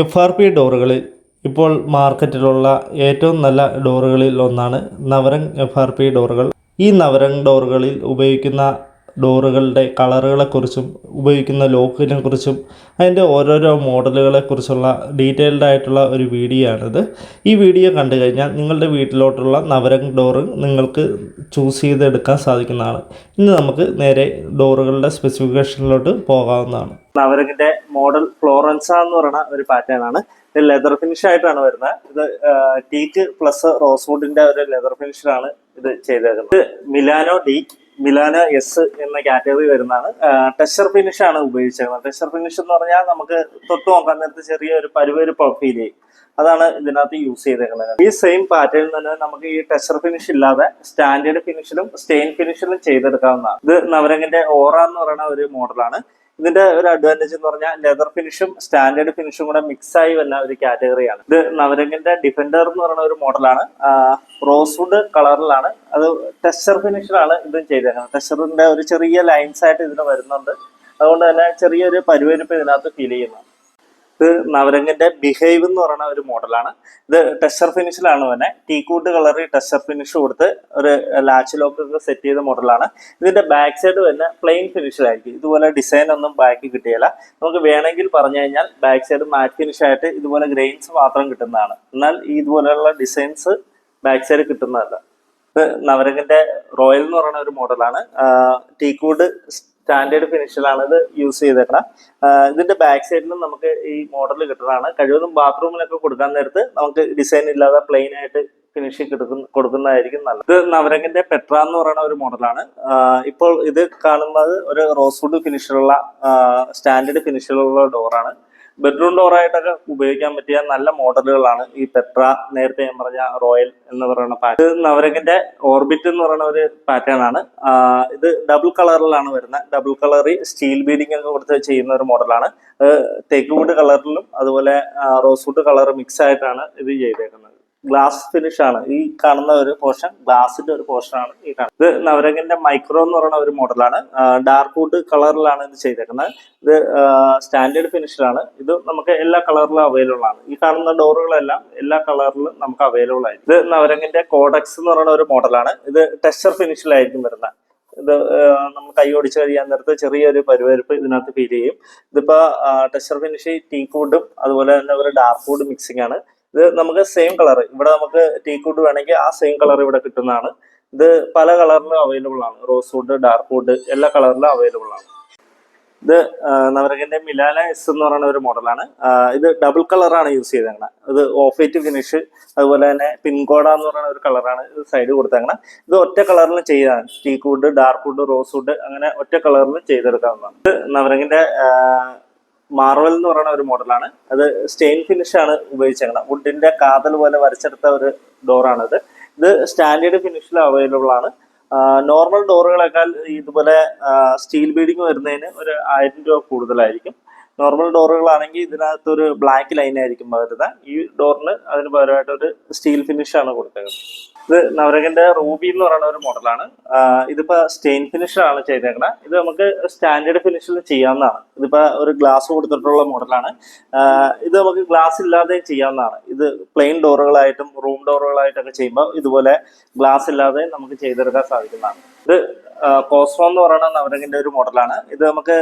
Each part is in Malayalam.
എഫ് ആർ പി ഡോറുകളിൽ ഇപ്പോൾ മാർക്കറ്റിലുള്ള ഏറ്റവും നല്ല ഡോറുകളിൽ ഒന്നാണ് നവരങ് എഫ് ആർ പി ഡോറുകൾ. ഈ നവരങ് ഡോറുകളിൽ ഉപയോഗിക്കുന്ന ഡോറുകളുടെ കളറുകളെക്കുറിച്ചും ഉപയോഗിക്കുന്ന ലോക്കിനെ കുറിച്ചും അതിന്റെ ഓരോരോ മോഡലുകളെക്കുറിച്ചുള്ള ഡീറ്റെയിൽഡ് ആയിട്ടുള്ള ഒരു വീഡിയോ ആണിത് ഈ വീഡിയോ കണ്ടു കഴിഞ്ഞാൽ നിങ്ങളുടെ വീട്ടിലോട്ടുള്ള നവരങ് ഡോറ് നിങ്ങൾക്ക് ചൂസ് ചെയ്തെടുക്കാൻ സാധിക്കുന്നതാണ്. ഇന്ന് നമുക്ക് നേരെ ഡോറുകളുടെ സ്പെസിഫിക്കേഷനിലോട്ട് പോകാവുന്നതാണ്. നവരങ്ങിന്റെ മോഡൽ ഫ്ലോറൻസ എന്ന് പറയുന്ന ഒരു പാറ്റേൺ ആണ്. ഇത് ലെതർ ഫിനിഷ് ആയിട്ടാണ് വരുന്നത്. ഇത് ടീക്ക് പ്ലസ് റോസ്വുഡിന്റെ ഒരു ലെതർ ഫിനിഷിലാണ് ഇത് ചെയ്തേക്കുന്നത്. ഇത് മിലാനോ ഡി മിലാനോ എസ് എന്ന കാറ്റഗറി വരുന്നതാണ്. ടെഷർ ഫിനിഷ് ആണ് ഉപയോഗിച്ചേക്കുന്നത്. ടെഷർ ഫിനിഷ് എന്ന് പറഞ്ഞാൽ നമുക്ക് തൊട്ട് നോക്കാൻ നേരത്ത് ചെറിയ ഒരു പരുവരുപ്പ് ഫീൽ ചെയ്യും. അതാണ് ഇതിനകത്ത് യൂസ് ചെയ്തേക്കുന്നത്. ഈ സെയിം പാറ്റേൺ തന്നെ നമുക്ക് ഈ ടെച്ചർ ഫിനിഷ് ഇല്ലാതെ സ്റ്റാൻഡേർഡ് ഫിനിഷിലും സ്റ്റെയിൻ ഫിനിഷിലും ചെയ്തെടുക്കാവുന്നതാണ്. ഇത് നവരങ്ങിന്റെ ഓറ എന്ന് പറയുന്ന ഒരു മോഡലാണ് ഇതിന്റെ ഒരു അഡ്വാന്റേജ് എന്ന് പറഞ്ഞാൽ ലെതർ ഫിനിഷും സ്റ്റാൻഡേർഡ് ഫിനിഷും കൂടെ മിക്സ് ആയി വന്ന ഒരു കാറ്റഗറിയാണ് ഇത് നവരങ്ങിന്റെ ഡിഫൻഡർ എന്ന് പറയുന്ന ഒരു മോഡലാണ് റോസ്വുഡ് കളറിലാണ്. അത് ടെസ്റ്റർ ഫിനിഷിലാണ് ഇതും ചെയ്തേക്കുന്നത്. ടെസ്റ്ററിന്റെ ഒരു ചെറിയ ലൈൻസ് ആയിട്ട് ഇതിന് വരുന്നുണ്ട്. അതുകൊണ്ട് തന്നെ ചെറിയൊരു പരുവരുപ്പ് ഇതിനകത്ത് ഫീൽ ചെയ്യുന്നു ഇത് നവരംഗന്റെ ബിഹേവ് എന്ന് പറയുന്ന ഒരു മോഡലാണ്. ഇത് ടെസ്റ്റർ ഫിനിഷിലാണ് തന്നെ. ടീക്കൂട്ട് കളറിൽ ടെസ്റ്റർ ഫിനിഷ് കൊടുത്ത് ഒരു ലാച്ച് ലോക്ക് ഒക്കെ സെറ്റ് ചെയ്ത മോഡലാണ്. ഇതിന്റെ ബാക്ക് സൈഡ് തന്നെ പ്ലെയിൻ ഫിനിഷിലായിരിക്കും ഇതുപോലെ ഡിസൈൻ ഒന്നും ബാക്കി കിട്ടിയില്ല. നമുക്ക് വേണമെങ്കിൽ പറഞ്ഞു കഴിഞ്ഞാൽ ബാക്ക് സൈഡ് മാറ്റ് ഫിനിഷ് ആയിട്ട് ഇതുപോലെ ഗ്രെയിൻസ് മാത്രം കിട്ടുന്നതാണ്. എന്നാൽ ഇതുപോലെയുള്ള ഡിസൈൻസ് ബാക്ക് സൈഡ് കിട്ടുന്നതല്ല. ഇത് നവരംഗന്റെ റോയൽ എന്ന് പറയുന്ന ഒരു മോഡലാണ്. ടീക്കൂഡ് സ്റ്റാൻഡേർഡ് ഫിനിഷിലാണ് ഇത് യൂസ് ചെയ്തേക്കണം. ഇതിന്റെ ബാക്ക് സൈഡിലും നമുക്ക് ഈ മോഡൽ കിട്ടുന്നതാണ്. കഴിവതും ബാത്റൂമിലൊക്കെ കൊടുക്കാൻ നേരത്ത് നമുക്ക് ഡിസൈൻ ഇല്ലാതെ പ്ലെയിൻ ആയിട്ട് ഫിനിഷ് കൊടുക്കുന്ന കൊടുക്കുന്നതായിരിക്കും നല്ലത്. ഇത് നവരങ്ങിന്റെ പെട്ര എന്ന് പറയുന്ന ഒരു മോഡലാണ് ഇപ്പോൾ ഇത് കാണുന്നത് ഒരു റോസ്വുഡ് ഫിനിഷിലുള്ള സ്റ്റാൻഡേർഡ് ഫിനിഷിലുള്ള ഡോറാണ് ബെഡ്റൂം ഡോറായിട്ടൊക്കെ ഉപയോഗിക്കാൻ പറ്റിയ നല്ല മോഡലുകളാണ് ഈ പെട്ര നേരത്തെ ഞാൻ പറഞ്ഞ റോയൽ എന്ന് പറയുന്ന പാറ്റേൺ ഇത് നവരങ്ങിന്റെ ഓർബിറ്റ് എന്ന് പറയുന്ന ഒരു പാറ്റേൺ ആണ്. ഇത് ഡബിൾ കളറിലാണ് വരുന്നത് ഡബിൾ കളറിൽ സ്റ്റീൽ ബീഡിംഗ് ഒക്കെ കൊടുത്ത് ചെയ്യുന്ന ഒരു മോഡലാണ്. തേക്ക് വുഡ് കളറിലും അതുപോലെ റോസ് വുഡ് കളർ മിക്സ് ആയിട്ടാണ് ഇത് ചെയ്തേക്കുന്നത്. ഗ്ലാസ് ഫിനിഷ് ആണ്. ഈ കാണുന്ന ഒരു പോർഷൻ ഗ്ലാസിന്റെ ഒരു പോർഷൻ ആണ് ഈ കാണുന്നത്. ഇത് നവരങ്ങിന്റെ മൈക്രോ എന്ന് പറയുന്ന ഒരു മോഡലാണ് ഡാർക്ക് വുഡ് കളറിലാണ് ഇത് ചെയ്തേക്കുന്നത്. ഇത് സ്റ്റാൻഡേർഡ് ഫിനിഷിലാണ് ഇത് നമുക്ക് എല്ലാ കളറിലും അവൈലബിൾ ആണ്. ഈ കാണുന്ന ഡോറുകളെല്ലാം എല്ലാ കളറിലും നമുക്ക് അവൈലബിൾ ആയിരിക്കും. ഇത് നവരങ്ങിന്റെ കോഡക്സ് എന്ന് പറയുന്ന ഒരു മോഡലാണ് ഇത് ടെക്സ്ചർ ഫിനിഷിലായിരിക്കും വരുന്നത്. ഇത് നമ്മൾ കൈ ഓടിച്ചു കഴിയാൻ നേരത്ത് ചെറിയൊരു പരുവരുപ്പ് ഇതിനകത്ത് ഫീൽ ചെയ്യും. ഇതിപ്പോ ടെക്സ്ചർ ഫിനിഷ് ടീക്ക് വുഡും അതുപോലെ തന്നെ ഒരു ഡാർക്ക് വുഡ് മിക്സിംഗ് ആണ്. ഇത് നമുക്ക് സെയിം കളർ ഇവിടെ നമുക്ക് ടീക്കൂട്ട് വേണമെങ്കിൽ ആ സെയിം കളർ ഇവിടെ കിട്ടുന്നതാണ്. ഇത് പല കളറിലും അവൈലബിൾ ആണ്. റോസ് വുഡ് ഡാർക്ക് വുഡ് എല്ലാ കളറിലും അവൈലബിൾ ആണ്. ഇത് നവരകന്റെ മിലാന എസ് എന്ന് പറയുന്ന ഒരു മോഡലാണ് ഇത് ഡബിൾ കളറാണ് യൂസ് ചെയ്തങ്ങനെ ഇത് ഓഫ് വൈറ്റ് ഫിനിഷ് അതുപോലെ തന്നെ പിൻകോഡ എന്ന് പറയുന്ന ഒരു കളറാണ് ഇത് സൈഡ് കൊടുത്തങ്ങനെ ഇത് ഒറ്റ കളറിൽ ചെയ്താണ് teak wood dark wood rose wood അങ്ങനെ ഒറ്റ കളറിൽ ചെയ്തെടുക്കാവുന്നതാണ്. ഇത് നവരകിന്റെ മാർവൽ എന്ന് പറയുന്ന ഒരു മോഡലാണ് അത് സ്റ്റെയിൻ ഫിനിഷ് ആണ് ഉപയോഗിച്ചേക്കുന്നത്. വുഡിന്റെ കാതൽ പോലെ വരച്ചെടുത്ത ഒരു ഡോറാണിത് ഇത്. സ്റ്റാൻഡേർഡ് ഫിനിഷിൽ അവൈലബിൾ ആണ്. നോർമൽ ഡോറുകളേക്കാൾ ഇതുപോലെ സ്റ്റീൽ ബീഡിങ് വരുന്നതിന് ഒരു ആയിരം രൂപ കൂടുതലായിരിക്കും. നോർമൽ ഡോറുകളാണെങ്കിൽ ഇതിനകത്ത് ഒരു ബ്ലാക്ക് ലൈൻ ആയിരിക്കും വരുന്നത് ഈ ഡോറിന് അതിന് പകരമായിട്ട് ഒരു സ്റ്റീൽ ഫിനിഷ് ആണ് കൊടുത്തേക്കുന്നത്. ഇത് നവരകന്റെ റൂബി എന്ന് പറയുന്ന ഒരു മോഡലാണ്. ഇതിപ്പോ സ്റ്റെയിൻ ഫിനിഷാണ് ചെയ്തേക്കുന്നത് ഇത് നമുക്ക് സ്റ്റാൻഡേർഡ് ഫിനിഷിൽ ചെയ്യാവുന്നതാണ്. ഇതിപ്പോ ഒരു ഗ്ലാസ് കൊടുത്തിട്ടുള്ള മോഡലാണ്. ഇത് നമുക്ക് ഗ്ലാസ് ഇല്ലാതെ ചെയ്യാവുന്നതാണ്. ഇത് പ്ലെയിൻ ഡോറുകളായിട്ടും റൂം ഡോറുകളായിട്ടൊക്കെ ചെയ്യുമ്പോൾ ഇതുപോലെ ഗ്ലാസ് ഇല്ലാതെ നമുക്ക് ചെയ്തെടുക്കാൻ സാധിക്കുന്നതാണ്. ഇത് കോസ്മോ എന്ന് പറയുന്ന നവരകിന്റെ ഒരു മോഡലാണ്. ഇത് നമുക്ക്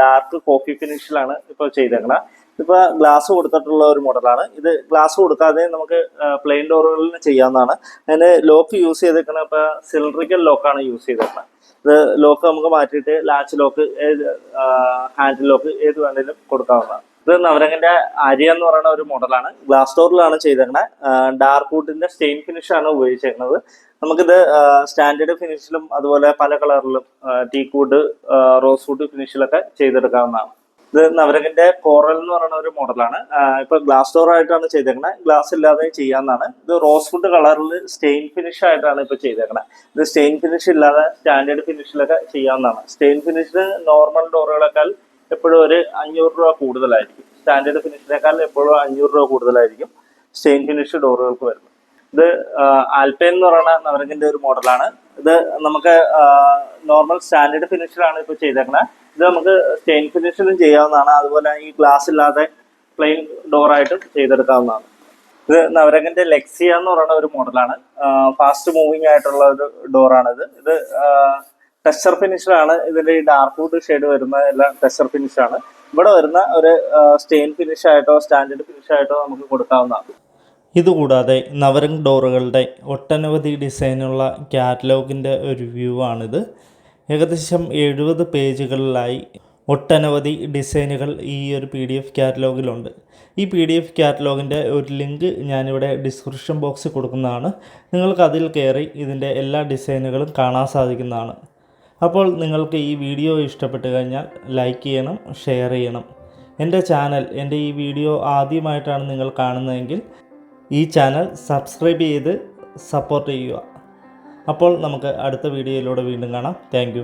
ഡാർക്ക് കോഫി ഫിനിഷിലാണ് ഇപ്പോൾ ചെയ്തേക്കുന്നത് ഇപ്പൊ ഗ്ലാസ് കൊടുത്തിട്ടുള്ള ഒരു മോഡലാണ് ഇത് ഗ്ലാസ് കൊടുക്കാതെ നമുക്ക് പ്ലെയിൻ ഡോറുകളിൽ ചെയ്യാവുന്നതാണ്. അതിന് ലോക്ക് യൂസ് ചെയ്തേക്കുന്നത് ഇപ്പൊ സിലിണ്ടറിക്കൽ ലോക്കാണ് യൂസ് ചെയ്തേക്കുന്നത് ഇത് ലോക്ക് നമുക്ക് മാറ്റിയിട്ട് ലാച്ച് ലോക്ക് ഏത് ഹാൻഡിൽ ലോക്ക് ഏത് വേണേലും കൊടുക്കാവുന്നതാണ്. ഇത് നവരങ്ങന്റെ ആര്യ എന്ന് പറയുന്ന ഒരു മോഡലാണ് ഗ്ലാസ് ഡോറിലാണ് ചെയ്തേക്കുന്നത് ഡാർക്ക് വുഡിന്റെ സ്റ്റെയിൻ ഫിനിഷ് ആണ് ഉപയോഗിച്ചേക്കുന്നത് നമുക്കിത് സ്റ്റാൻഡേർഡ് ഫിനിഷിലും അതുപോലെ പല കളറിലും ടീക്ക് വുഡ് റോസ് വുഡ് ഫിനിഷിലൊക്കെ ചെയ്തെടുക്കാവുന്നതാണ്. ഇത് നവരകിന്റെ കോറൽ എന്ന് പറയുന്ന ഒരു മോഡലാണ്. ഇപ്പൊ ഗ്ലാസ് ഡോർ ആയിട്ടാണ് ചെയ്തേക്കുന്നത് ഗ്ലാസ് ഇല്ലാതെ ചെയ്യാന്നാണ്. ഇത് റോസ് ഫുഡ് കളറിൽ സ്റ്റെയിൻ ഫിനിഷ് ആയിട്ടാണ് ഇപ്പൊ ചെയ്തേക്കുന്നത് ഇത് സ്റ്റെയിൻ ഫിനിഷ് ഇല്ലാതെ സ്റ്റാൻഡേർഡ് ഫിനിഷിലൊക്കെ ചെയ്യാവുന്നതാണ് സ്റ്റെയിൻ ഫിനിഷിന് നോർമൽ ഡോറുകളെക്കാൾ എപ്പോഴും ഒരു അഞ്ഞൂറ് രൂപ കൂടുതലായിരിക്കും. സ്റ്റാൻഡേർഡ് ഫിനിഷിനേക്കാൾ എപ്പോഴും അഞ്ഞൂറ് രൂപ കൂടുതലായിരിക്കും സ്റ്റെയിൻ ഫിനിഷ് ഡോറുകൾക്ക് വരുന്നത്. ഇത് ആൽപൈൻ എന്ന് പറയുന്ന നവരകിന്റെ ഒരു മോഡലാണ്. ഇത് നമുക്ക് നോർമൽ സ്റ്റാൻഡേർഡ് ഫിനിഷിലാണ് ഇപ്പൊ ചെയ്തേക്കുന്നത് ഇത് നമുക്ക് സ്റ്റെയിൻ ഫിനിഷിലും ചെയ്യാവുന്നതാണ്. അതുപോലെ ഈ ഗ്ലാസ് ഇല്ലാതെ പ്ലെയിൻ ഡോറായിട്ടും ചെയ്തെടുക്കാവുന്നതാണ്. ഇത് നവരംഗന്റെ ലെക്സിയ എന്ന് പറയുന്ന ഒരു മോഡലാണ് ഫാസ്റ്റ് മൂവിങ് ആയിട്ടുള്ള ഒരു ഡോറാണിത് ഇത് ടെസ്റ്റർ ഫിനിഷാണ് ഇതിന്റെ ഈ ഡാർക്ക് വുഡ് ഷെയ്ഡ് വരുന്ന എല്ലാം ടെസ്റ്റർ ഫിനിഷാണ് ഇവിടെ വരുന്ന ഒരു സ്റ്റെയിൻ ഫിനിഷ് ആയിട്ടോ സ്റ്റാൻഡേർഡ് ഫിനിഷ് ആയിട്ടോ നമുക്ക് കൊടുക്കാവുന്നതാണ്. ഇതുകൂടാതെ നവരംഗ് ഡോറുകളുടെ ഒട്ടനവധി ഡിസൈനുള്ള കാറ്റലോഗിന്റെ ഒരു വ്യൂ ആണിത്. ഏകദേശം എഴുപത് പേജുകളിലായി ഒട്ടനവധി ഡിസൈനുകൾ ഈ ഒരു പി ഡി എഫ് കാറ്റലോഗിലുണ്ട്. ഈ പി ഡി എഫ് കാറ്റലോഗിന്റെ ഒരു ലിങ്ക് ഞാനിവിടെ ഡിസ്ക്രിപ്ഷൻ ബോക്സിൽ കൊടുക്കുന്നതാണ്. നിങ്ങൾക്ക് അതിൽ കയറി ഇതിന്റെ എല്ലാ ഡിസൈനുകളും കാണാൻ സാധിക്കുന്നതാണ്. അപ്പോൾ നിങ്ങൾക്ക് ഈ വീഡിയോ ഇഷ്ടപ്പെട്ട് കഴിഞ്ഞാൽ ലൈക്ക് ചെയ്യണം ഷെയർ ചെയ്യണം. എന്റെ ചാനൽ എന്റെ ഈ വീഡിയോ ആദ്യമായിട്ടാണ് നിങ്ങൾ കാണുന്നതെങ്കിൽ ഈ ചാനൽ സബ്സ്ക്രൈബ് ചെയ്ത് സപ്പോർട്ട് ചെയ്യുക. അപ്പോൾ നമുക്ക് അടുത്ത വീഡിയോയിലൂടെ വീണ്ടും കാണാം. താങ്ക്